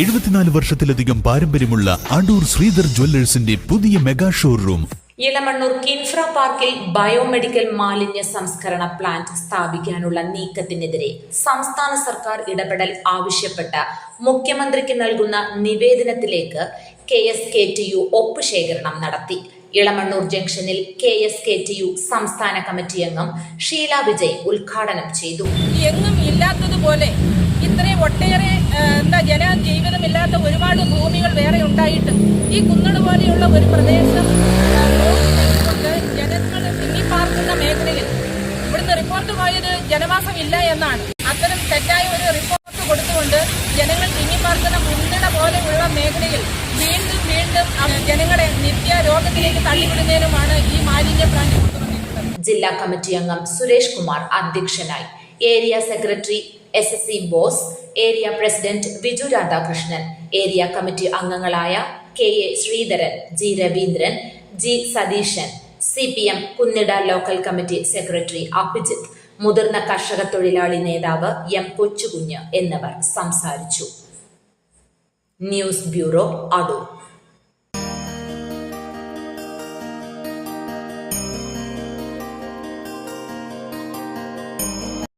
എഴുപത്തിനാല് വർഷത്തിലധികം പാരമ്പര്യമുള്ള അടൂർ ശ്രീധർ ജ്വല്ലേഴ്സിന്റെ പുതിയ മെഗാ ഷോറൂം. ഇലമണ്ണൂർ കിൻഫ്ര പാർക്കിൽ ബയോമെഡിക്കൽ മാലിന്യ സംസ്കരണ പ്ലാന്റ് സ്ഥാപിക്കാനുള്ള നീക്കത്തിനെതിരെ സംസ്ഥാന സർക്കാർ ഇടപെടൽ ആവശ്യപ്പെട്ട മുഖ്യമന്ത്രിക്ക് നൽകുന്ന നിവേദനത്തിലേക്ക് K S K T U ഒപ്പുശേഖരണം നടത്തി. ഇളമണ്ണൂർ ജംഗ്ഷനിൽ K S K T U സംസ്ഥാന കമ്മിറ്റി അംഗം ഷീല വിജയ് ഉദ്ഘാടനം ചെയ്തു. എങ്ങും ഇല്ലാത്തതുപോലെ ഇത്രയും ഒട്ടേറെ എന്താ ജന ജീവിതമില്ലാത്ത ഒരുപാട് ഭൂമികൾ വേറെ ഉണ്ടായിട്ടും ഈ കുന്നട് പോലെയുള്ള ഒരു പ്രദേശം ജനങ്ങൾ തിങ്ങിപ്പാർക്കുന്ന മേഖലയിൽ ഇവിടുന്ന് റിപ്പോർട്ട് പോയത് ജനവാസം ഇല്ല എന്നാണ്. അത്തരം തെറ്റായ ഒരു റിപ്പോർട്ട് കൊടുത്തുകൊണ്ട് ജനങ്ങൾ തിങ്ങിപ്പാർക്കുന്ന കുന്നട പോലെയുള്ള മേഖലയിൽ വീണ്ടും വീണ്ടും ജനങ്ങളെ നിത്യ രോഗത്തിലേക്ക് തള്ളിവിടുന്നതിനുമാണ് ഈ മാലിന്യ പ്ലാന്റ് ജില്ലാ കമ്മിറ്റി അംഗം സുരേഷ് കുമാർ അധ്യക്ഷനായി. Area secretary S S C Bose area president Viju Radhakrishnan area committee അംഗങ്ങളായ K A Sreedharan G Raveendran G Satheesan C P M Kunnida local committee secretary Abhijith മുതിർന്ന കർഷക തൊഴിലാളി നേതാവ് എം കൊച്ചുകുഞ്ഞ് എന്നിവർ സംസാരിച്ചു. News bureau Adoor.